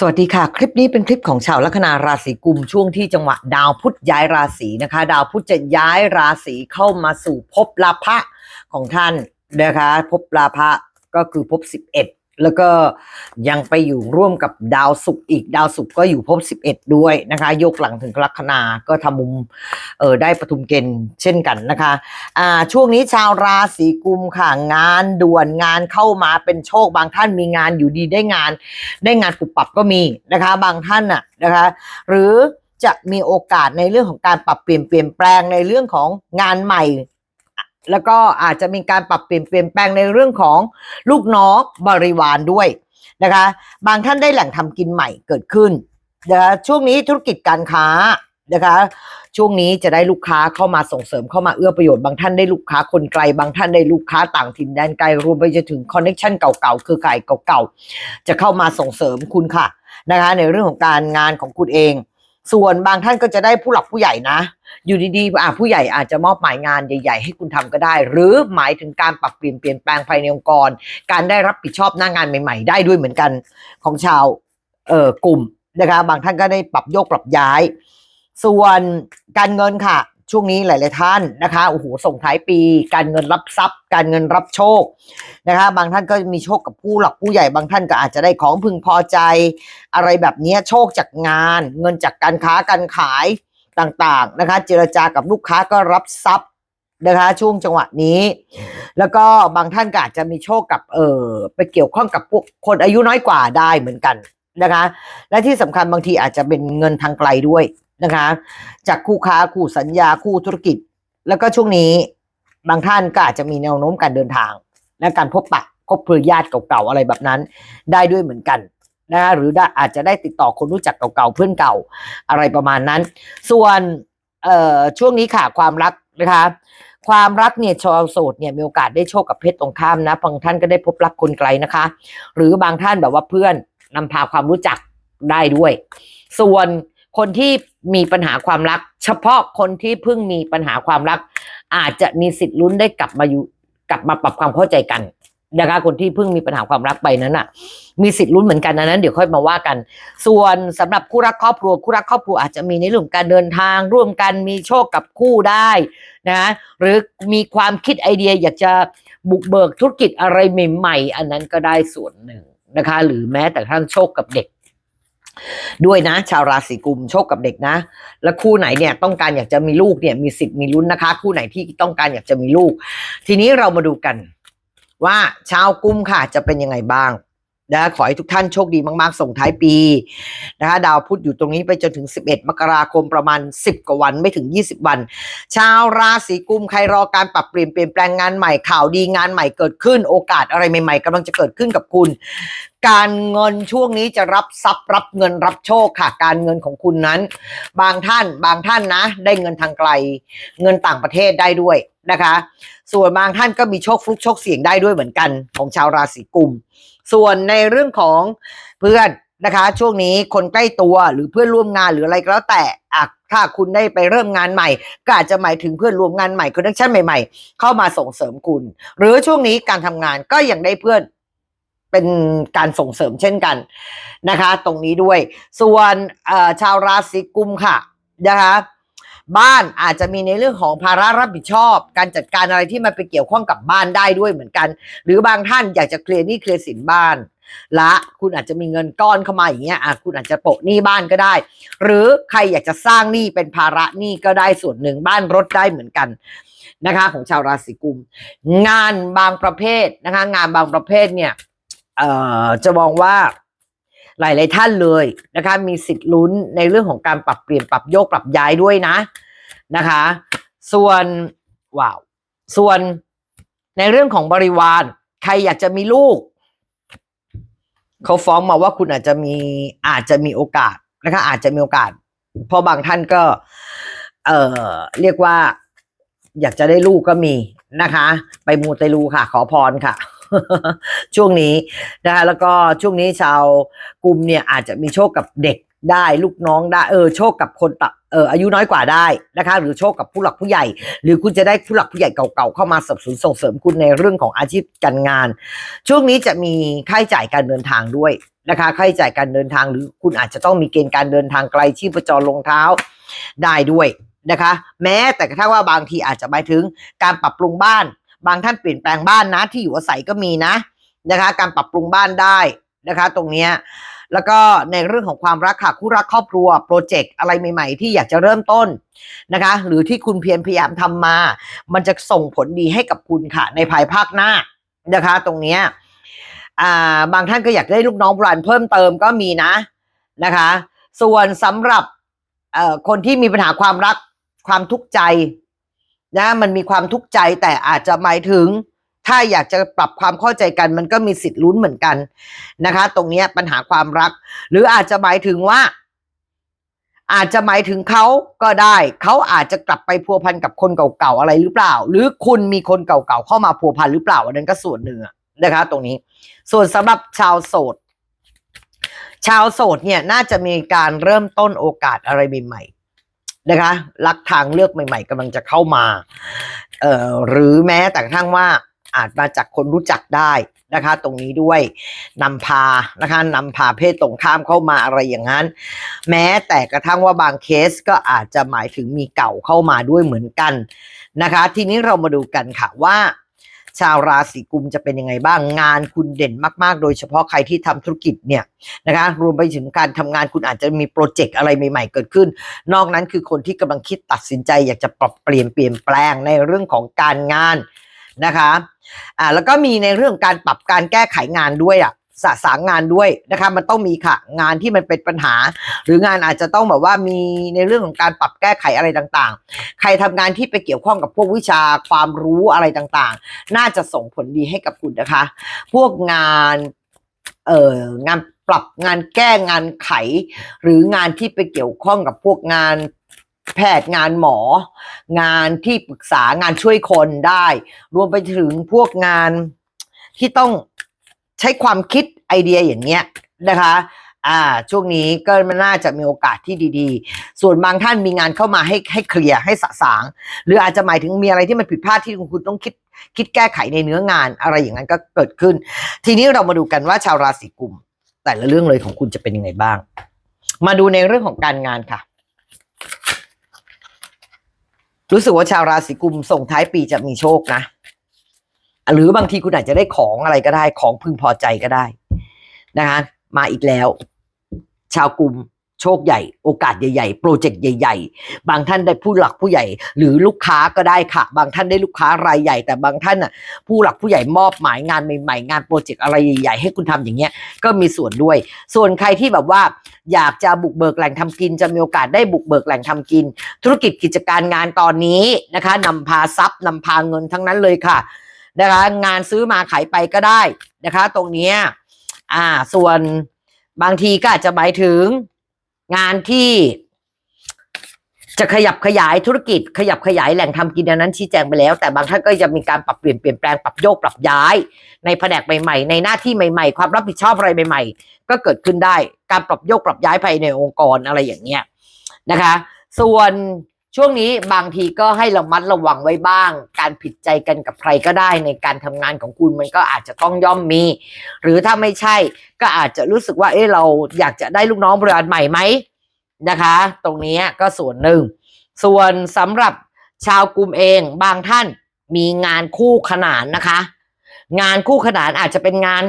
สวัสดีค่ะ คลิปนี้เป็นคลิปของชาวลัคนาราศีกุมช่วงที่จังหวะดาวพุธย้ายราศีนะคะ ดาวพุธจะย้ายราศีเข้ามาสู่ภพลาภะของท่านนะคะภพลาภะก็คือภพสิบเอ็ด แล้วก็ยังไปอยู่ร่วมกับดาวศุกร์อีกดาวศุกร์ก็อยู่ภพ11 ด้วยนะคะยกหลังถึงลัคนาก็ทำมุมเออได้ปฐุมเกณฑ์เช่นกันนะคะอ่าช่วงนี้ชาวราศีกุมค่ะงานด่วนงานเข้ามาเป็นโชคบางท่านมีงานอยู่ดีได้งาน ได้งานปรับปรับก็มีนะคะ บางท่านน่ะนะคะ หรือจะมีโอกาสในเรื่องของการปรับเปลี่ยนเปลี่ยนแปลงในเรื่องของงานใหม่ แล้วก็อาจจะมีการปรับเปลี่ยนเปลี่ยนแปลงในเรื่องของลูกน้องบริวารด้วยนะคะ บางท่านได้แหล่งทำกินใหม่เกิดขึ้นนะคะช่วงนี้ธุรกิจการค้านะคะ ช่วงนี้จะได้ลูกค้าเข้ามาส่งเสริมเข้ามาเอื้อประโยชน์บางท่านได้ลูกค้าคนไกล บางท่านได้ลูกค้าต่างถิ่นแดนไกลรวมไปจนถึงคอนเน็ชันเก่าๆคือไก่เก่าๆจะเข้ามาส่งเสริมคุณค่ะนะคะ ในเรื่องของการงานของคุณเอง ส่วนบางท่านก็จะได้ผู้หลักผู้ใหญ่นะ อยู่ดีๆอะผู้ใหญ่อาจจะมอบหมายงานใหญ่ ๆ ให้คุณทำก็ได้ หรือหมายถึงการปรับเปลี่ยนเปลี่ยนแปลงภายในองค์กร การได้รับผิดชอบหน้างานใหม่ ๆ ได้ด้วยเหมือนกันของชาวเอ่อกลุ่มนะคะบางท่านก็ได้ปรับโยกปรับย้าย ส่วนการเงินค่ะ ช่วงนี้หลาย ๆ ท่านนะคะโอ้โหส่งท้ายปี การเงินรับทรัพย์ การเงินรับโชคนะคะ บางท่านก็มีโชคกับผู้หลักผู้ใหญ่บางท่านก็อาจจะได้ของพึงพอใจ อะไรแบบนี้โชคจากงาน เงินจากการค้าการขายต่าง ๆ นะคะ เจรจากับลูกค้าก็รับทรัพย์นะคะช่วงจังหวะนี้ แล้วก็บางท่านก็อาจจะมีโชคกับเออไปเกี่ยวข้องกับพวกคนอายุน้อยกว่าได้เหมือนกันนะคะ และที่สำคัญบางทีอาจจะเป็นเงินทางไกลด้วย นะคะ จากคู่ค้าคู่สัญญาคู่ธุรกิจ แล้วก็ช่วงนี้บางท่านก็อาจจะมีแนวโน้มการเดินทาง และการพบปะคบเพลือญาติเก่าๆอะไรแบบนั้น ได้ด้วยเหมือนกันนะหรือได้อาจจะได้ติดต่อคนรู้จักเก่าๆเพื่อนเก่าอะไรประมาณนั้น ส่วนเอ่อช่วงนี้ค่ะความรักนะคะความรักเนี่ยชาวโสดเนี่ยมีโอกาสได้โชคกับเพศตรงข้ามนะบางท่านก็ได้พบรักคนไกลนะคะ หรือบางท่านแบบว่าเพื่อนนำพาความรู้จักได้ด้วย ส่วนคนที่ มีปัญหาความรัก เฉพาะคนที่เพิ่งมีปัญหาความรัก อาจจะมีสิทธิ์ลุ้นได้กลับมาอยู่กลับมาปรับความเข้าใจกันนะคะคนที่เพิ่งมีปัญหาความรักไปนั้นอะ มีสิทธิ์ลุ้นเหมือนกันนะนั้น เดี๋ยวค่อยมาว่ากัน ส่วนสำหรับคู่รักครอบครัวคู่รักครอบครัวอาจจะมีในเรื่องการเดินทาง ร่วมกันมีโชคกับคู่ได้นะหรือมีความคิดไอเดียอยากจะบุกเบิกธุรกิจอะไรใหม่ๆ อันนั้นก็ได้ส่วนหนึ่งนะคะ หรือแม้แต่ทั่งโชคกับเด็ก ด้วยนะ ชาวราศีกุมโชคกับเด็กนะ แล้วคู่ไหนเนี่ยต้องการอยากจะมีลูกเนี่ยมีสิทธิ์มีลุ้นนะคะ คู่ไหนที่ต้องการอยากจะมีลูก ทีนี้เรามาดูกัน ว่าชาวกุมค่ะจะเป็นยังไงบ้าง นะขอให้ทุกท่านโชคดีมากๆ ส่งท้ายปีนะคะดาวพุธอยู่ตรงนี้ไปจนถึง 11 มกราคมประมาณ 10 กว่าวันไม่ถึง 20 วัน ชาวราศีกุมใครรอการปรับเปลี่ยนเปลี่ยนแปลงงานใหม่ข่าวดีงานใหม่เกิดขึ้น โอกาสอะไรใหม่ๆกำลังจะเกิดขึ้นกับคุณ การเงินช่วงนี้จะรับทรัพย์รับเงินรับโชคค่ะ การเงินของคุณนั้น บางท่านบางท่านนะ ได้เงินทางไกล เงินต่างประเทศได้ด้วยนะคะ ส่วนบางท่านก็มีโชคฟลุกโชคเสี่ยงได้ด้วยเหมือนกัน ของชาวราศีกุม ส่วนในเรื่องของเพื่อนนะคะ ช่วงนี้คนใกล้ตัวหรือเพื่อนร่วมงานหรืออะไรก็แล้วแต่อะถ้าคุณได้ไปเริ่มงานใหม่ ก็อาจจะหมายถึงเพื่อนร่วมงานใหม่คอนเนคชั่นใหม่ๆ เข้ามาส่งเสริมคุณ หรือช่วงนี้การทำงานก็ยังได้เพื่อนเป็นการส่งเสริมเช่นกันนะคะ ตรงนี้ด้วย ส่วนชาวราศีกุมค่ะนะคะ บ้านอาจจะมีในเรื่องของภาระรับผิดชอบ การจัดการอะไรที่มันไปเกี่ยวข้องกับบ้านได้ด้วยเหมือนกัน หรือบางท่านอยากจะเคลียร์หนี้เคลียร์สินบ้านละคุณอาจจะมีเงินก้อนเข้ามาอย่างเงี้ยอะคุณอาจจะโปะหนี้บ้านก็ได้ หรือใครอยากจะสร้างหนี้เป็นภาระหนี้ก็ได้ส่วนหนึ่งบ้านรถได้เหมือนกันนะคะ ของชาวราศีกุม งานบางประเภทนะคะ งานบางประเภทเนี่ยเอ่อจะมองว่าหลาย ๆ ท่านเลยนะคะ มีสิทธิ์ลุ้นในเรื่องของการปรับเปลี่ยนปรับโยกปรับย้ายด้วยนะ นะคะ ส่วนว้าวส่วนในเรื่องของบริวาร ใครอยากจะมีลูก เขาฟ้องมาว่าคุณอาจจะมีอาจจะมีโอกาสนะคะ อาจจะมีโอกาส เพราะบางท่านก็ เอ่อเรียกว่า อยากจะได้ลูกก็มีนะคะ ไปมูเตลูค่ะ ขอพรค่ะช่วงนี้นะคะแล้วก็ช่วงนี้ชาวกลุ่มเนี่ยอาจจะมีโชคกับเด็ก ได้ลูกน้องได้เออโชคกับคนตะเอออายุน้อยกว่าได้นะคะ หรือโชคกับผู้หลักผู้ใหญ่ หรือคุณจะได้ผู้หลักผู้ใหญ่เก่าๆเข้ามาสนับสนุนส่งเสริมคุณในเรื่องของอาชีพการงาน ช่วงนี้จะมีค่าใช้จ่ายการเดินทางด้วยนะคะค่าใช้จ่ายการเดินทางหรือคุณอาจจะต้องมีเกณฑ์การเดินทางไกลชีพจรลงเท้าได้ด้วยนะคะ แม้แต่กระทั่งว่าบางทีอาจจะหมายถึงการปรับปรุงบ้าน บางท่านเปลี่ยนแปลงบ้านนะที่อยู่อาศัยก็มีนะนะคะ การปรับปรุงบ้านได้นะคะ ตรงเนี้ย แล้วก็ในเรื่องของความรักค่ะคู่รักครอบครัวโปรเจกต์อะไรใหม่ๆ ที่อยากจะเริ่มต้นนะคะ หรือที่คุณเพียรพยายามทำมา มันจะส่งผลดีให้กับคุณค่ะ ในภายภาคหน้านะคะ ตรงเนี้ยบางท่านก็อยากได้ลูกน้องบรันเพิ่มเติมก็มีนะนะคะ ส่วนสำหรับคนที่มีปัญหาความรักความทุกข์ใจนะมันมีความทุกข์ใจแต่อาจจะหมายถึง ถ้าอยากจะปรับความเข้าใจกัน มันก็มีสิทธิ์ลุ้นเหมือนกันนะคะ ตรงนี้ปัญหาความรัก หรืออาจจะหมายถึงว่า อาจจะหมายถึงเขาก็ได้ เขาอาจจะกลับไปพัวพันกับคนเก่าๆอะไรหรือเปล่า หรือคุณมีคนเก่าๆเข้ามาพัวพันหรือเปล่าอันนั้นก็ส่วนหนึ่งนะคะ ตรงนี้ ส่วนสำหรับชาวโสดชาวโสดเนี่ยน่าจะมีการเริ่มต้นโอกาสอะไรใหม่ๆนะคะรักทางเลือกใหม่ ๆกำลังจะเข้ามาเอ่อหรือแม้แต่กระทั่งว่า อาจมาจากคนรู้จักได้นะคะ ตรงนี้ด้วยนำพานะคะนำพาเพศตรงข้ามเข้ามาอะไรอย่างนั้น แม้แต่กระทั่งว่าบางเคสก็อาจจะหมายถึงมีเก่าเข้ามาด้วยเหมือนกันนะคะ ทีนี้เรามาดูกันค่ะว่าชาวราศีกุมจะเป็นยังไงบ้างงานคุณเด่นมาก ๆ โดยเฉพาะใครที่ทำธุรกิจเนี่ยนะคะรวมไปถึงการทำงานคุณอาจจะมีโปรเจกต์อะไรใหม่ ๆ เกิดขึ้น นอกนั้นคือคนที่กำลังคิดตัดสินใจ อยากจะปรับเปลี่ยนเปลี่ยนแปลงในเรื่องของการงานนะคะ อ่าแล้วก็มีในเรื่องการปรับการแก้ไขงานด้วยอะสะสางงานด้วยนะคะมันต้องมีค่ะ งานที่มันเป็นปัญหา หรืองานอาจจะต้องแบบว่ามีในเรื่องของการปรับแก้ไขอะไรต่างๆ ใครทำงานที่ไปเกี่ยวข้องกับพวกวิชาความรู้อะไรต่างๆ น่าจะส่งผลดีให้กับคุณนะคะ พวกงานเอ่องานปรับงานแก้งานไข หรืองานที่ไปเกี่ยวข้องกับพวกงาน แพทย์งานหมอ งานที่ปรึกษางานช่วยคนได้ รวมไปถึงพวกงานที่ต้องใช้ความคิดไอเดียอย่างเงี้ยนะคะ อ่า ช่วงนี้ก็มันน่าจะมีโอกาสที่ดีๆ ส่วนบางท่านมีงานเข้ามาให้ให้เคลียร์ให้สะสาง หรืออาจจะหมายถึงมีอะไรที่มันผิดพลาดที่คุณต้องคิดคิดแก้ไขในเนื้องาน อะไรอย่างนั้นก็เกิดขึ้น ทีนี้เรามาดูกันว่าชาวราศีกุม แต่ละเรื่องเลยของคุณจะเป็นยังไงบ้าง มาดูในเรื่องของการงานค่ะ รู้สึกว่าชาวราศีกุมส่งท้ายปีจะมีโชคนะ หรือบางทีคุณอาจจะได้ของอะไรก็ได้ ของพึงพอใจก็ได้นะคะ มาอีกแล้ว ชาวกลุ่ม โชคใหญ่ โอกาสใหญ่ๆ โปรเจกต์ใหญ่ ๆ บางท่านได้ผู้หลักผู้ใหญ่ หรือลูกค้าก็ได้ค่ะ บางท่านได้ลูกค้ารายใหญ่ แต่บางท่านน่ะผู้หลักผู้ใหญ่มอบหมายงานใหม่ๆ งานโปรเจกต์อะไรใหญ่ๆ ให้คุณทำอย่างเงี้ยก็มีส่วนด้วย ส่วนใครที่แบบว่าอยากจะบุกเบิกแหล่งทำกิน จะมีโอกาสได้บุกเบิกแหล่งทำกิน ธุรกิจกิจการงานตอนนี้นะคะนำพาทรัพย์นำพาเงินทั้งนั้นเลยค่ะนะคะงานซื้อมาขายไปก็ได้นะคะ ตรงเนี้ยอ่าส่วนบางทีก็อาจจะหมายถึง งานที่จะขยับขยายธุรกิจ ขยับขยายแหล่งทำกินอันนั้นชี้แจงไปแล้ว แต่บางท่านก็จะมีการปรับเปลี่ยนเปลี่ยนแปลงปรับโยกปรับย้าย ในแผนกใหม่ๆ ในหน้าที่ใหม่ๆ ความรับผิดชอบอะไรใหม่ ๆ ก็เกิดขึ้นได้ การปรับโยกปรับย้ายภายในองค์กรอะไรอย่างเงี้ยนะคะ ส่วน ช่วงนี้บางทีก็ให้ระมัดระวังไว้บ้าง การผิดใจกันกับใครก็ได้ในการทำงานของคุณมันก็อาจจะต้องย่อมมี หรือถ้าไม่ใช่ก็อาจจะรู้สึกว่า เอ๊ะเราอยากจะได้ลูกน้องบริษัทใหม่ไหมนะคะ ตรงนี้ก็ส่วนหนึ่ง ส่วนสำหรับชาวกลุ่มเองบางท่านมีงานคู่ขนานนะคะ งานคู่ขนานอาจจะเป็นงาน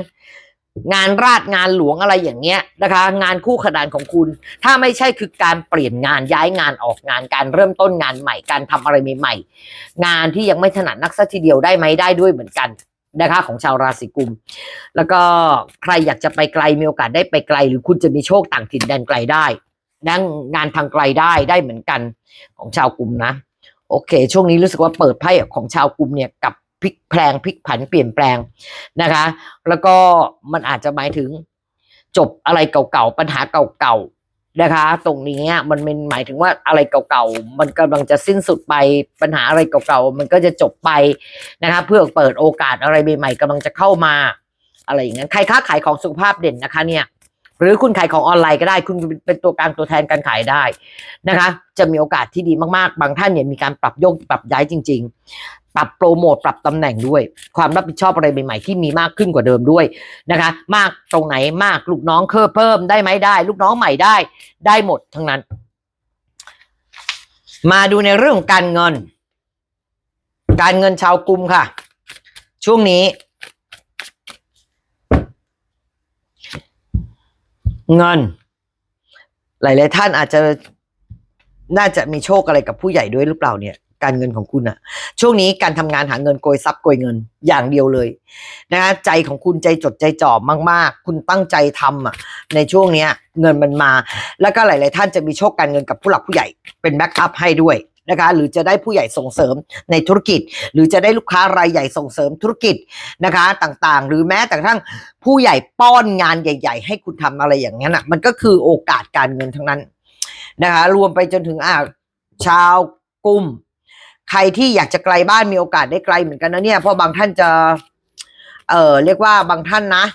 งานราชงานหลวงอะไรอย่างเงี้ยนะคะ งานคู่ขนานของคุณ ถ้าไม่ใช่คือการเปลี่ยนงานย้ายงานออกงานการเริ่มต้นงานใหม่การทำอะไรใหม่ๆงานที่ยังไม่ถนัดนักสักทีเดียวได้ไหมได้ด้วยเหมือนกันนะคะของชาวราศีกุม แล้วก็ใครอยากจะไปไกลมีโอกาสได้ไปไกล หรือคุณจะมีโชคต่างถิ่นแดนไกลได้นั่งงานทางไกลได้ได้เหมือนกันของชาวกลุ่มนะ โอเค ช่วงนี้รู้สึกว่าเปิดไพ่ของชาวกลุ่มเนี่ยกับ พลิกแพลงพลิกผันเปลี่ยนแปลงนะคะ แล้วก็มันอาจจะหมายถึงจบอะไรเก่าๆปัญหาเก่าๆนะคะ ตรงนี้มันเป็นหมายถึงว่าอะไรเก่าๆมันกำลังจะสิ้นสุดไปปัญหาอะไรเก่าๆมันก็จะจบไปนะคะ เพื่อเปิดโอกาสอะไรใหม่ๆกำลังจะเข้ามาอะไรอย่างนั้นใครค้าขายของสุขภาพเด่นนะคะ เนี่ย หรือคุณขายของออนไลน์ก็ได้ คุณเป็นตัวกลางตัวแทนการขายได้นะคะ จะมีโอกาสที่ดีมากๆ บางท่านเนี่ยมีการปรับโยกปรับย้ายจริง ๆ ปรับโปรโมทปรับตำแหน่งด้วย ความรับผิดชอบอะไรใหม่ๆที่มีมากขึ้นกว่าเดิมด้วยนะคะ มากตรงไหนมากลูกน้องเคอเพิ่มได้ไหมได้ ลูกน้องใหม่ได้ ได้หมดทั้งนั้น มาดูในเรื่องของการเงิน การเงินชาวกลุ่มค่ะ ช่วงนี้ เงิน หลาย ๆ ท่านอาจจะน่าจะมีโชคอะไรกับผู้ใหญ่ด้วยหรือเปล่าเนี่ย การเงินของคุณอะช่วงนี้การทำงานหาเงินโกยทรัพย์โกยเงินอย่างเดียวเลยนะคะใจของคุณใจจดใจจ่อมาก ๆ คุณตั้งใจทำอะในช่วงเนี้ย เงินมันมา แล้วก็หลาย ๆ ท่านจะมีโชคการเงินกับผู้หลักผู้ใหญ่เป็นแบ็กอัพให้ด้วยนะคะหรือจะได้ผู้ใหญ่ส่งเสริมในธุรกิจ หรือจะได้ลูกค้ารายใหญ่ส่งเสริมธุรกิจนะคะต่างๆ หรือแม้แต่กระทั่งผู้ใหญ่ป้อนงานใหญ่ ๆ ให้คุณทำอะไรอย่างนั้นอะมันก็คือโอกาสการเงินทั้งนั้นนะคะรวมไปจนถึงอ่าชาวกลุ่ม ใครที่อยากจะไกลบ้านมีโอกาสได้ไกลเหมือนกันนะเนี่ยเพราะบางท่านจะ เออเรียกว่าบางท่านนะ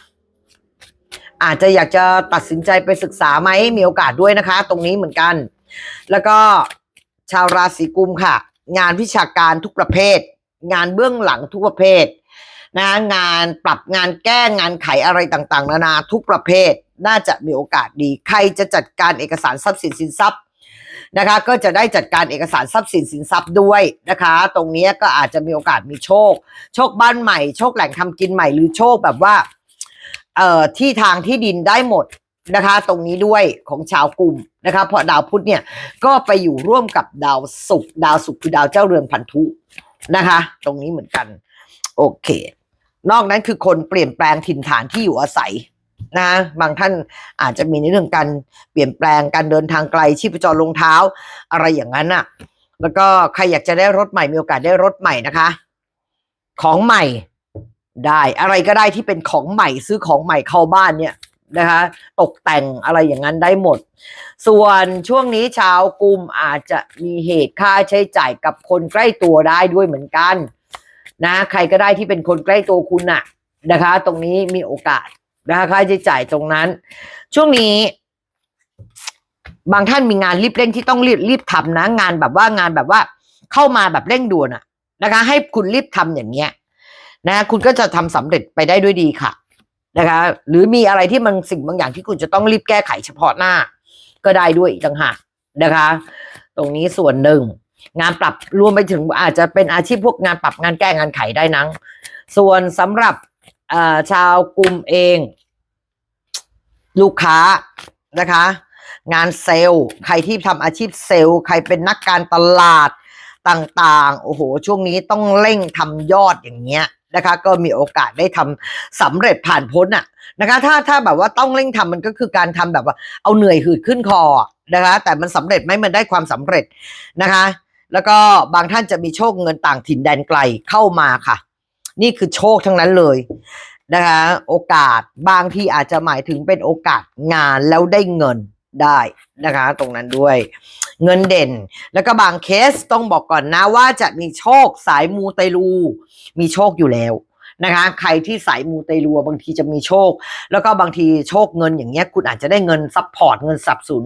อาจจะอยากจะตัดสินใจไปศึกษาไหมมีโอกาสด้วยนะคะ ตรงนี้เหมือนกัน แล้วก็ชาวราศีกุมค่ะ งานวิชาการทุกประเภท งานเบื้องหลังทุกประเภทนะงานปรับงานแก้งานไขอะไรต่างๆ นานาทุกประเภท น่าจะมีโอกาสดี ใครจะจัดการเอกสารทรัพย์สินสินทรัพย์ นะคะ ก็จะได้จัดการเอกสารทรัพย์สินสินทรัพย์ด้วยนะคะ ตรงนี้ก็อาจจะมีโอกาสมีโชค โชคบ้านใหม่ โชคแหล่งทำกินใหม่หรือโชคแบบว่าเอ่อที่ทางที่ดินได้หมดนะคะ ตรงนี้ด้วยของชาวกลุ่มนะคะเพราะดาวพุธเนี่ยก็ไปอยู่ร่วมกับดาวศุกร์ดาวศุกร์คือดาวเจ้าเรือนพันธุนะคะ ตรงนี้เหมือนกัน โอเค นอกนั้นคือคนเปลี่ยนแปลงถิ่นฐานที่อยู่อาศัย นะบางท่านอาจจะมีในเรื่องการเปลี่ยนแปลงการเดินทางไกลชีพจรลงเท้า อะไรอย่างนั้นน่ะ แล้วก็ใครอยากจะได้รถใหม่มีโอกาสได้รถใหม่นะคะ ของใหม่ได้อะไรก็ได้ที่เป็นของใหม่ซื้อของใหม่เข้าบ้านเนี่ยนะคะ ตกแต่งอะไรอย่างนั้นได้หมด ส่วนช่วงนี้ชาวกลุ่มอาจจะมีเหตุค่าใช้จ่ายกับคนใกล้ตัวได้ด้วยเหมือนกัน นะ ใครก็ได้ที่เป็นคนใกล้ตัวคุณน่ะนะคะ ตรงนี้มีโอกาส นะคะค่าใช้จ่ายตรงนั้น ช่วงนี้ บางท่านมีงานรีบเร่งที่ต้องรีบรีบทำนะ งานแบบว่างานแบบว่า เข้ามาแบบเร่งด่วนอะนะคะ ให้คุณรีบทำอย่างเงี้ย นะ คุณก็จะทำสำเร็จไปได้ด้วยดีค่ะ นะคะ หรือมีอะไรที่มันสิ่งบางอย่างที่คุณจะต้องรีบแก้ไขเฉพาะหน้า ก็ได้ด้วยอีกต่างหากนะคะ ตรงนี้ส่วนหนึ่ง งานปรับรวมไปถึงอาจจะเป็นอาชีพพวกงานปรับงานแก้งานไขได้นั้ง ส่วนสำหรับ ชาวกลุ่มเอง ลูกค้านะคะ งานเซลล์ใครที่ทำอาชีพเซลล์ ใครเป็นนักการตลาดต่างๆ โอ้โห ช่วงนี้ต้องเร่งทำยอดอย่างเงี้ยนะคะ ก็มีโอกาสได้ทำสำเร็จผ่านพ้นอะนะคะ ถ้าถ้าแบบว่าต้องเร่งทำมันก็คือการทำแบบว่าเอาเหนื่อยหืดขึ้นคอนะคะ แต่มันสำเร็จไหมมันได้ความสำเร็จนะคะ แล้วก็บางท่านจะมีโชคเงินต่างถิ่นแดนไกลเข้ามาค่ะ นี่คือโชคทั้งนั้นเลยนะคะ โอกาสบางที่อาจจะหมายถึงเป็นโอกาสงานแล้วได้เงินได้นะคะ ตรงนั้นด้วย เงินเด่น แล้วก็บางเคสต้องบอกก่อนนะว่าจะมีโชคสายมูเตลู มีโชคอยู่แล้วนะคะใครที่สายมูเตลูบางทีจะมีโชค แล้วก็บางทีโชคเงินอย่างเงี้ยคุณอาจจะได้เงินซัพพอร์ตเงินสับสน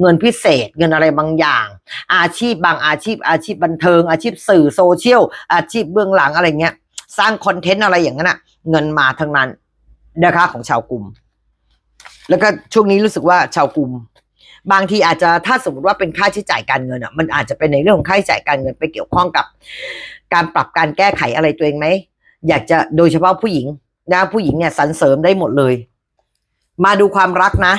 เงินพิเศษ เงินอะไรบางอย่าง อาชีพบางอาชีพอาชีพบันเทิง อาชีพสื่อโซเชียลอาชีพเบื้องหลังอะไรเงี้ย สร้างคอนเทนต์อะไรอย่างนั้นอะเงินมาทั้งนั้นนะคะของชาวกลุ่ม แล้วก็ช่วงนี้รู้สึกว่าชาวกลุ่ม บางทีอาจจะถ้าสมมติว่าเป็นค่าใช้จ่ายการเงินอะ มันอาจจะเป็นในเรื่องของค่าใช้จ่ายการเงินไปเกี่ยวข้องกับ การปรับการแก้ไขอะไรตัวเองไหมอยากจะโดยเฉพาะผู้หญิงนะผู้หญิงเนี่ยสรรเสริมได้หมดเลย มาดูความรักนะ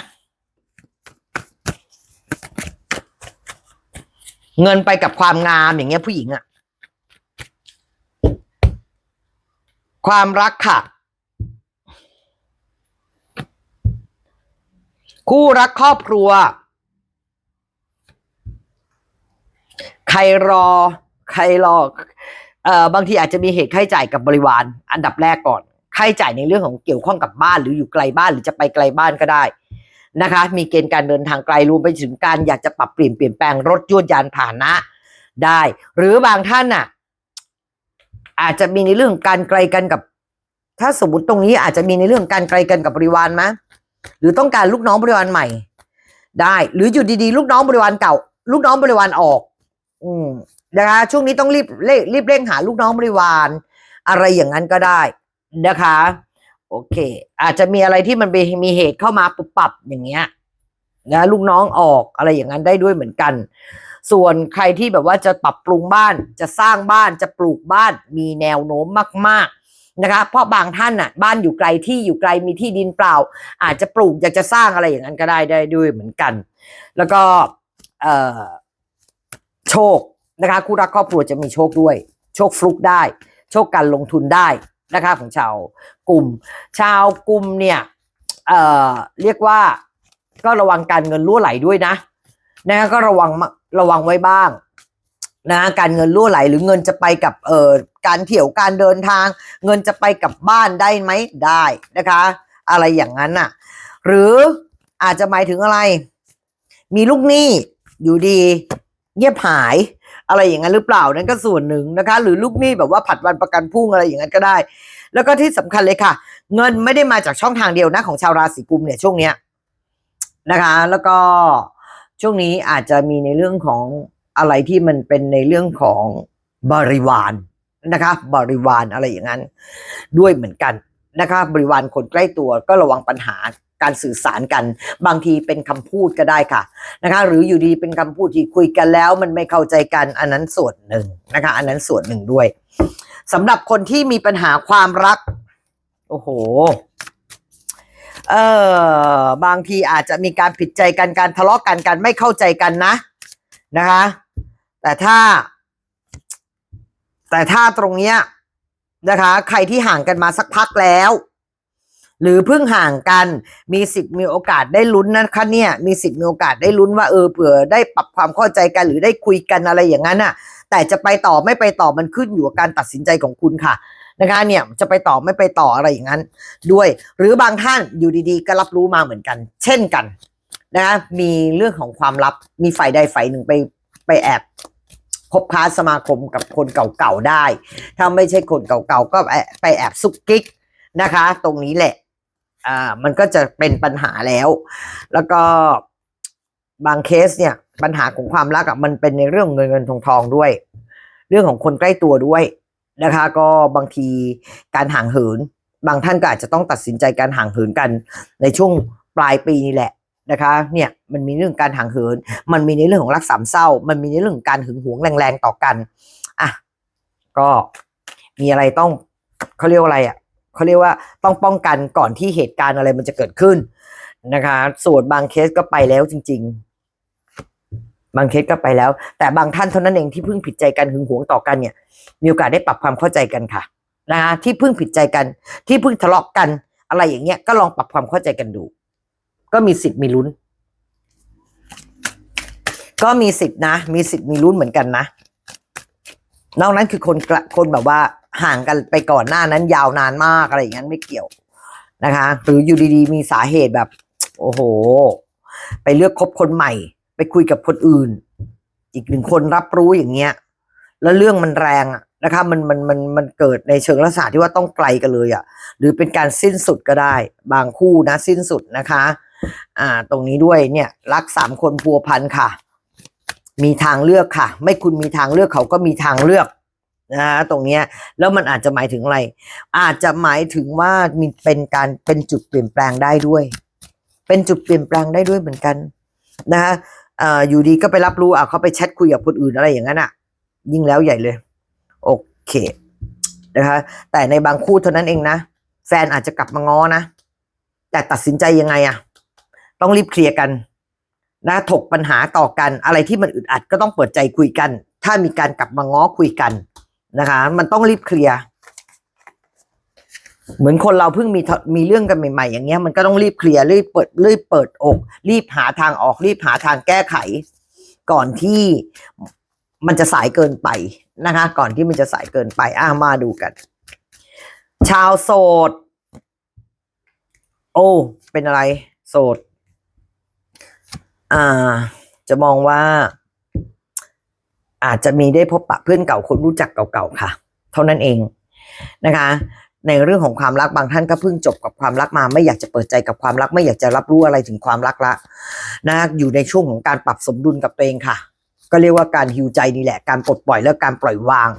เงินไปกับความงามอย่างเงี้ยผู้หญิงอะ ความรักค่ะ คู่รักครอบครัว ใครรอ ใครรอเอ่อบางทีอาจจะมีเหตุค่าใช้จ่ายกับบริวาร อันดับแรกก่อนค่าใช้จ่ายในเรื่องของเกี่ยวข้องกับบ้าน หรืออยู่ไกลบ้านหรือจะไปไกลบ้านก็ได้นะคะ มีเกณฑ์การเดินทางไกลรวมไปถึงการอยากจะปรับเปลี่ยนเปลี่ยนแปลงรถยวดยานพาหนะได้ หรือบางท่านน่ะ อาจจะมีในเรื่องการไกลกันกับ ถ้าสมมติตรงนี้อาจจะมีในเรื่องการไกลกันกับบริวารไหมหรือต้องการลูกน้องบริวารใหม่ ได้ หรืออยู่ดีๆ ลูกน้องบริวารเก่า ลูกน้องบริวารออก อืมนะคะช่วงนี้ต้องรีบเร่งรีบเร่งหาลูกน้องบริวารอะไรอย่างนั้นก็ได้นะคะ โอเค อาจจะมีอะไรที่มันมีเหตุเข้ามาปุบปับอย่างเงี้ยนะลูกน้องออกอะไรอย่างนั้นได้ด้วยเหมือนกัน ส่วนใครที่แบบว่าจะปรับปรุงบ้าน จะสร้างบ้านจะปลูกบ้านมีแนวโน้มมาก ๆนะคะ เพราะบางท่านน่ะบ้านอยู่ไกลที่อยู่ไกลมีที่ดินเปล่า อาจจะปลูกอยากจะสร้างอะไรอย่างนั้นก็ได้ได้ด้วยเหมือนกัน แล้วก็โชคนะคะคู่รักครอบครัวจะมีโชคด้วย โชคฟลุกได้ โชคการลงทุนได้นะคะของชาวกลุ่ม ชาวกลุ่มเนี่ยเออเรียกว่าก็ระวังการเงินรั่วไหลด้วยนะนะก็ระวัง ระวังไว้บ้างนะการเงินรั่วไหลหรือเงินจะไปกับเอ่อการเที่ยวการเดินทาง เงินจะไปกับบ้านได้ไหมได้นะคะ อะไรอย่างนั้นน่ะ หรืออาจจะหมายถึงอะไร มีลูกหนี้อยู่ดี เงียบหายอะไรอย่างนั้นหรือเปล่านั่นก็ส่วนหนึ่งนะคะ หรือลูกหนี้แบบว่าผัดวันประกันพรุ่งอะไรอย่างนั้นก็ได้ แล้วก็ที่สำคัญเลยค่ะ เงินไม่ได้มาจากช่องทางเดียวนะของชาวราศีกุมเนี่ยช่วงเนี้ยนะคะ แล้วก็ ช่วงนี้อาจจะมีในเรื่องของอะไรที่มันเป็นในเรื่องของบริวารนะคะ บริวารอะไรอย่างนั้น ด้วยเหมือนกันนะคะ บริวารคนใกล้ตัวก็ระวังปัญหาการสื่อสารกัน บางทีเป็นคำพูดก็ได้ค่ะนะคะ หรืออยู่ดีเป็นคำพูดที่คุยกันแล้ว มันไม่เข้าใจกันอันนั้นส่วนหนึ่งนะคะ อันนั้นส่วนหนึ่งด้วยสำหรับคนที่มีปัญหาความรัก โอ้โห เออบางทีอาจจะมีการผิดใจกันการทะเลาะกันการไม่เข้าใจกันนะนะคะ แต่ถ้า แต่ถ้าตรงเนี้ยนะคะ ใครที่ห่างกันมาสักพักแล้ว หรือเพิ่งห่างกันมีสิทธิ์มีโอกาสได้ลุ้นนะคะเนี่ย มีสิทธิ์มีโอกาสได้ลุ้นว่าเออเผื่อได้ปรับความเข้าใจกันหรือได้คุยกันอะไรอย่างนั้นน่ะ แต่จะไปต่อไม่ไปต่อมันขึ้นอยู่กับการตัดสินใจของคุณค่ะ นะคะเนี่ยจะไปต่อไม่ไปต่ออะไรอย่างนั้น ด้วย หรือบางท่านอยู่ดีๆ ก็รับรู้มาเหมือนกัน เช่นกันนะคะมีเรื่องของความลับมีฝ่ายใดฝ่ายหนึ่งไปไปแอบคบค้าสมาคมกับคนเก่าๆได้ ถ้าไม่ใช่คนเก่าๆก็ไปแอบซุกกิ๊กนะคะ ตรงนี้แหละอ่ามันก็จะเป็นปัญหาแล้ว แล้วก็บางเคสเนี่ย ปัญหาของความรักอะมันเป็นในเรื่องเงินเงินทองทองด้วย เรื่องของคนใกล้ตัวด้วย นะคะ ก็บางทีการห่างเหิน บางท่านก็อาจจะต้องตัดสินใจการห่างเหินกันในช่วงปลายปีนี่แหละนะคะเนี่ยมันมีเรื่องการห่างเหิน มันมีในเรื่องของรักสามเศร้า มันมีในเรื่องการหึงหวงแรงๆต่อกันอะก็มีอะไรต้องเขาเรียกว่าอะไรอะเขาเรียกว่าต้องป้องกันก่อนที่เหตุการณ์อะไรมันจะเกิดขึ้นนะคะ ส่วนบางเคสก็ไปแล้วจริง ๆ บางเคสก็ไปแล้ว แต่บางท่านเท่านั้นเองที่เพิ่งผิดใจกันหึงหวงต่อกันเนี่ย มีโอกาสได้ปรับความเข้าใจกันค่ะนะคะที่เพิ่งผิดใจกัน ที่เพิ่งทะเลาะกัน อะไรอย่างเงี้ยก็ลองปรับความเข้าใจกันดู ก็มีสิทธิ์มีลุ้น ก็มีสิทธิ์นะ มีสิทธิ์มีลุ้นเหมือนกันนะนอกนั้นคือคนกละคนแบบว่าห่างกันไปก่อนหน้านั้น ยาวนานมากอะไรอย่างนั้นไม่เกี่ยวนะคะ หรืออยู่ดีๆ มีสาเหตุแบบ โอ้โห ไปเลือกคบคนใหม่ ไปคุยกับคนอื่น อีกหนึ่งคนรับรู้อย่างเงี้ย แล้วเรื่องมันแรงอะนะคะมันมันมันมันเกิดในเชิงลักษณะที่ว่าต้องไกลกันเลยอะหรือเป็นการสิ้นสุดก็ได้ บางคู่นะสิ้นสุดนะคะ อ่า ตรงนี้ด้วยเนี่ย รักสามคนพัวพันค่ะ มีทางเลือกค่ะ ไม่คุณมีทางเลือกเขาก็มีทางเลือกนะตรงเนี้ยแล้วมันอาจจะหมายถึงอะไร อาจจะหมายถึงว่ามีเป็นการเป็นจุดเปลี่ยนแปลงได้ด้วย เป็นจุดเปลี่ยนแปลงได้ด้วยเหมือนกันนะคะ อ่าอยู่ดีก็ไปรับรู้อะเขาไปแชทคุยกับคนอื่นอะไรอย่างนั้นอะ ยิ่งแล้วใหญ่เลย โอเคนะคะแต่ในบางคู่เท่านั้นเองนะ แฟนอาจจะกลับมาง้อนะ แต่ตัดสินใจยังไงอะ ต้องรีบเคลียร์กันนะถกปัญหาต่อกัน อะไรที่มันอึดอัดก็ต้องเปิดใจคุยกัน ถ้ามีการกลับมาง้อคุยกันนะคะ มันต้องรีบเคลียร์ เหมือนคนเราเพิ่งมีทมีเรื่องกันใหม่ๆ อย่างเงี้ยมันก็ต้องรีบเคลียร์รีบเปิดรีบเปิดอก รีบหาทางออกรีบหาทางแก้ไข ก่อนที่มันจะสายเกินไปนะคะ ก่อนที่มันจะสายเกินไปอะมาดูกัน ชาวโสด โอ้ เป็นอะไร โสด อ่า จะมองว่า อาจจะมีได้พบปะเพื่อนเก่าคนรู้จักเก่าๆค่ะ เท่านั้นเองนะคะ ในเรื่องของความรักบางท่านก็เพิ่งจบกับความรักมา ไม่อยากจะเปิดใจกับความรัก ไม่อยากจะรับรู้อะไรถึงความรักละนะอยู่ในช่วงของการปรับสมดุลกับตัวเองค่ะ ก็เรียกว่าการฮิวใจนี่แหละ การปลดปล่อยและการปล่อยวาง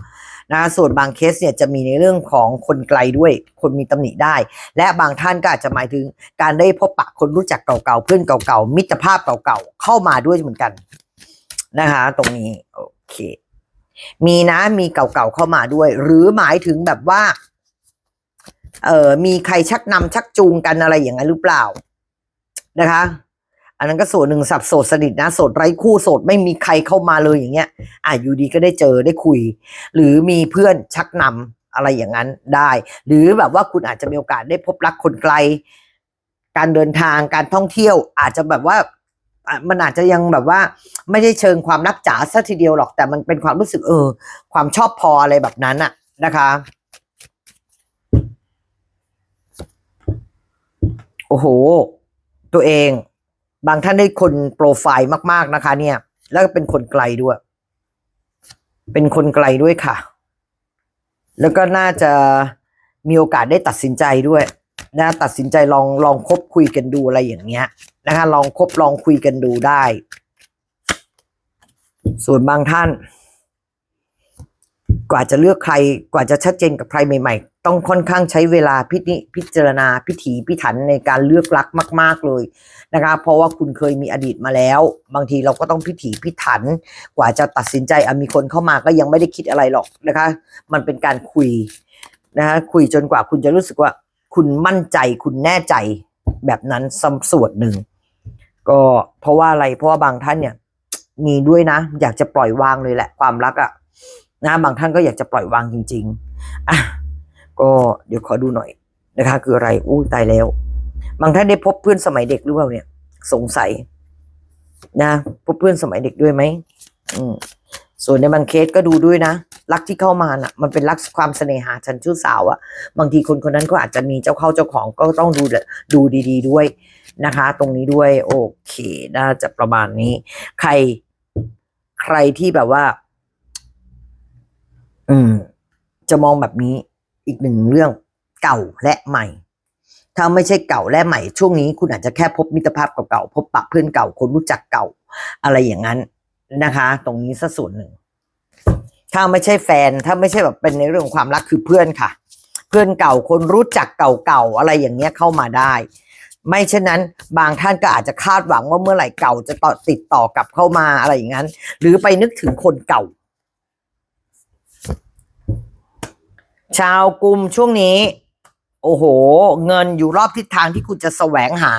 นะส่วนบางเคสเนี่ยจะมีในเรื่องของคนไกลด้วย คนมีตำหนิได้ และบางท่านก็อาจจะหมายถึงการได้พบปะคนรู้จักเก่าๆเพื่อนเก่าๆมิตรภาพเก่าๆเข้ามาด้วยเหมือนกันนะคะ ตรงนี้โอเค มีนะมีเก่าๆเข้ามาด้วย หรือหมายถึงแบบว่า เออมีใครชักนำชักจูงกันอะไรอย่างนั้นหรือเปล่านะคะ อันนั้นก็โส่วนหนึ่งสับโสดสนิทนะโสดไร้คู่โสดไม่มีใครเข้ามาเลยอย่างเงี้ย อะอยู่ดีก็ได้เจอได้คุย หรือมีเพื่อนชักนำอะไรอย่างนั้นได้ หรือแบบว่าคุณอาจจะมีโอกาสได้พบรักคนไกล การเดินทางการท่องเที่ยว อาจจะแบบว่ามันอาจจะยังแบบว่า ไม่ได้เชิงความรักจ๋าซะทีเดียวหรอกแต่มันเป็นความรู้สึกเออ ความชอบพออะไรแบบนั้นอะนะคะ โอ้โห ตัวเอง บางท่านได้คนโปรไฟล์มากๆนะคะ เนี่ย แล้วก็เป็นคนไกลด้วย เป็นคนไกลด้วยค่ะ แล้วก็น่าจะมีโอกาสได้ตัดสินใจด้วยนะตัดสินใจลองลองคบคุยกันดูอะไรอย่างเงี้ยนะคะ ลองคบลองคุยกันดูได้ ส่วนบางท่าน กว่าจะเลือกใคร กว่าจะชัดเจนกับใครใหม่ ๆ ต้องค่อนข้างใช้เวลาพิจิพิจารณาพิถีพิถันในการเลือกรักมาก ๆเลยนะคะ เพราะว่าคุณเคยมีอดีตมาแล้ว บางทีเราก็ต้องพิถีพิถัน กว่าจะตัดสินใจอมีคนเข้ามาก็ยังไม่ได้คิดอะไรหรอกนะคะ มันเป็นการคุยนะคะคุยจนกว่าคุณจะรู้สึกว่า คุณมั่นใจคุณแน่ใจแบบนั้นสัมส่วนหนึ่งก็เพราะว่าอะไรเพราะว่าบางท่านเนี่ย มีด้วยนะ อยากจะปล่อยวางเลยแหละความรักอะนะบางท่านก็อยากจะปล่อยวางจริง ๆอะ ก็เดี๋ยวขอดูหน่อยนะคะ คืออะไรอู้ตายแล้ว บางท่านได้พบเพื่อนสมัยเด็กหรือเปล่าเนี่ย สงสัย นะพบเพื่อนสมัยเด็กด้วยไหมอืมส่วนในบางเคสก็ดูด้วยนะรักที่เข้ามาน่ะ มันเป็นรักความเสน่หาฉันชู้สาวอะบางทีคนคนนั้นก็อาจจะมีเจ้าเข้าเจ้าของก็ต้องดูดูดี ๆ ด้วยนะคะ ตรงนี้ด้วยโอเค น่าจะประมาณนี้ ใคร ใครที่แบบว่า อืม จะมองแบบนี้ อีกหนึ่งเรื่องเก่าและใหม่ ถ้าไม่ใช่เก่าและใหม่ ช่วงนี้คุณอาจจะแค่พบมิตรภาพเก่าๆพบปะเพื่อนเก่าคนรู้จักเก่า อะไรอย่างนั้นนะคะ ตรงนี้สักส่วนหนึ่ง ถ้าไม่ใช่แฟน ถ้าไม่ใช่แบบเป็นในเรื่องของความรักคือเพื่อนค่ะ เพื่อนเก่าคนรู้จักเก่าๆอะไรอย่างเงี้ยเข้ามาได้ ไม่เช่นนั้น บางท่านก็อาจจะคาดหวังว่าเมื่อไหร่เก่าจะต่อติดต่อกลับเข้ามาอะไรอย่างนั้น หรือไปนึกถึงคนเก่า ชาวกลุ่มช่วงนี้ โอ้โห เงินอยู่รอบทิศทางที่คุณจะแสวงหา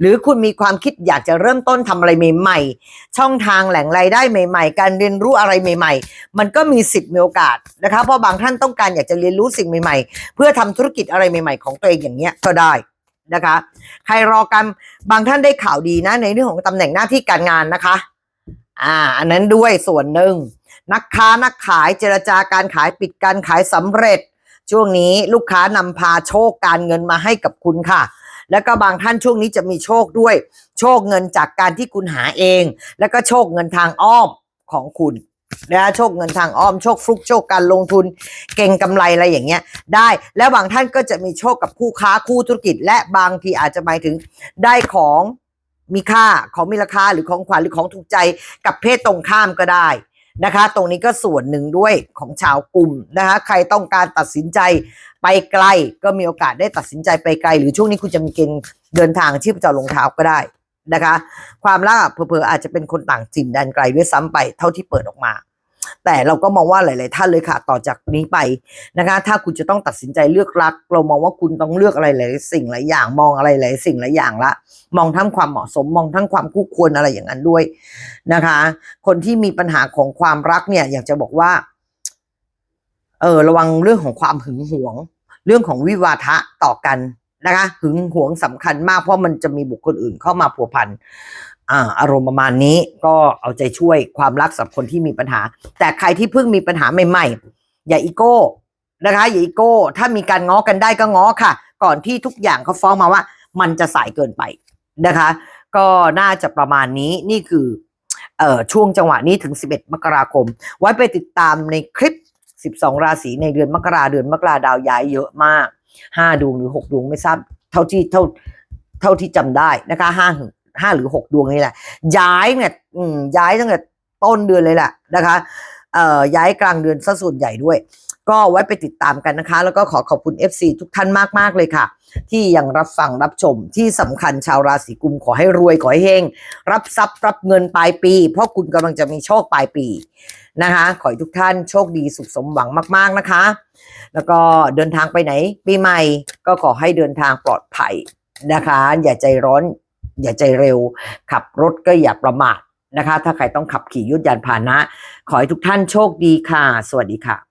หรือคุณมีความคิดอยากจะเริ่มต้นทำอะไรใหม่ๆ ช่องทางแหล่งรายได้ใหม่ ๆ การเรียนรู้อะไรใหม่ ๆ มันก็มีสิทธิ์มีโอกาสนะคะ เพราะบางท่านต้องการอยากจะเรียนรู้สิ่งใหม่ ๆ เพื่อทำธุรกิจอะไรใหม่ ๆ ของตัวเองอย่างเงี้ยก็ได้นะคะ ใครรอกันบางท่านได้ข่าวดีนะในเรื่องของตำแหน่งหน้าที่การงานนะคะ อ่า อันนั้นด้วยส่วนหนึ่ง นักค้านักขายเจรจาการขายปิดการขายสำเร็จ ช่วงนี้ลูกค้านำพาโชคการเงินมาให้กับคุณค่ะ แล้วก็บางท่านช่วงนี้จะมีโชคด้วย โชคเงินจากการที่คุณหาเอง แล้วก็โชคเงินทางอ้อมของคุณนะโชคเงินทางอ้อมโชคฟลุกโชคการลงทุน เก่งกำไรอะไรอย่างเงี้ย ได้แล้วบางท่านก็จะมีโชคกับคู่ค้าคู่ธุรกิจ และบางทีอาจจะหมายถึงได้ของมีค่าของมีราคาหรือของขวัญหรือของถูกใจกับเพศตรงข้ามก็ได้ นะคะ ตรงนี้ก็ส่วนหนึ่งด้วยของชาวกลุ่มนะคะ ใครต้องการตัดสินใจไปไกล ก็มีโอกาสได้ตัดสินใจไปไกล หรือช่วงนี้คุณจะมีเกณฑ์เดินทางที่จะลงเท้าก็ได้นะคะ ความรักเผลอๆอาจจะเป็นคนต่างถิ่นแดนไกลด้วยซ้ำไปเท่าที่เปิดออกมา แต่เราก็มองว่าหลาย ๆ ท่านเลยค่ะ ต่อจากนี้ไปนะคะ ถ้าคุณจะต้องตัดสินใจเลือกรัก เรามองว่าคุณต้องเลือกอะไรหลายสิ่งหลายอย่างมองอะไรหลายสิ่งหลายอย่างละ มองทั้งความเหมาะสมมองทั้งความคู่ควรอะไรอย่างนั้นด้วยนะคะ คนที่มีปัญหาของความรักเนี่ย อยากจะบอกว่า เออระวังเรื่องของความหึงหวง เรื่องของวิวาทะต่อกันนะคะหึงหวงสำคัญมากเพราะมันจะมีบุคคลอื่นเข้ามาผัวพัน อ่าอารมณ์ประมาณนี้ก็เอาใจช่วยความรักสำหรับคนที่มีปัญหา แต่ใครที่เพิ่งมีปัญหาใหม่ๆ อย่าอีโก้นะคะอย่าอีโก้ถ้ามีการง้อกันได้ก็ง้อค่ะ ก่อนที่ทุกอย่างเขาฟ้องมาว่า มันจะสายเกินไปนะคะ ก็น่าจะประมาณนี้นี่คือเอ่อช่วงจังหวะนี้ถึง 11 มกราคม ไว้ไปติดตามในคลิป 12 ราศีในเดือนมกราเดือนมกราดาวย้ายเยอะมากห้าดวงหรือหกดวงไม่ทราบเท่าที่เท่าเท่าที่จำได้นะคะห้า ห้าหรือหกดวงนี่แหละ ย้ายเนี่ยย้ายตั้งแต่ต้นเดือนเลยแหละนะคะเอ่อย้ายกลางเดือนซะส่วนใหญ่ด้วย ก็ไว้ไปติดตามกันนะคะ แล้วก็ขอขอบคุณ FC ทุกท่านมากๆเลยค่ะ ที่ยังรับฟังรับชมที่สำคัญชาวราศีกุมขอให้รวยขอให้เฮงรับทรัพย์รับเงินปลายปี เพราะคุณกำลังจะมีโชคปลายปีนะคะ ขอให้ทุกท่านโชคดีสุขสมหวังมาก ๆนะคะ แล้วก็เดินทางไปไหนปีใหม่ก็ขอให้เดินทางปลอดภัยนะคะ อย่าใจร้อน อย่าใจเร็ว ขับรถก็อย่าประมาทนะคะ ถ้าใครต้องขับขี่ยุดยานพาหนะ ขอให้ทุกท่านโชคดีค่ะ สวัสดีค่ะ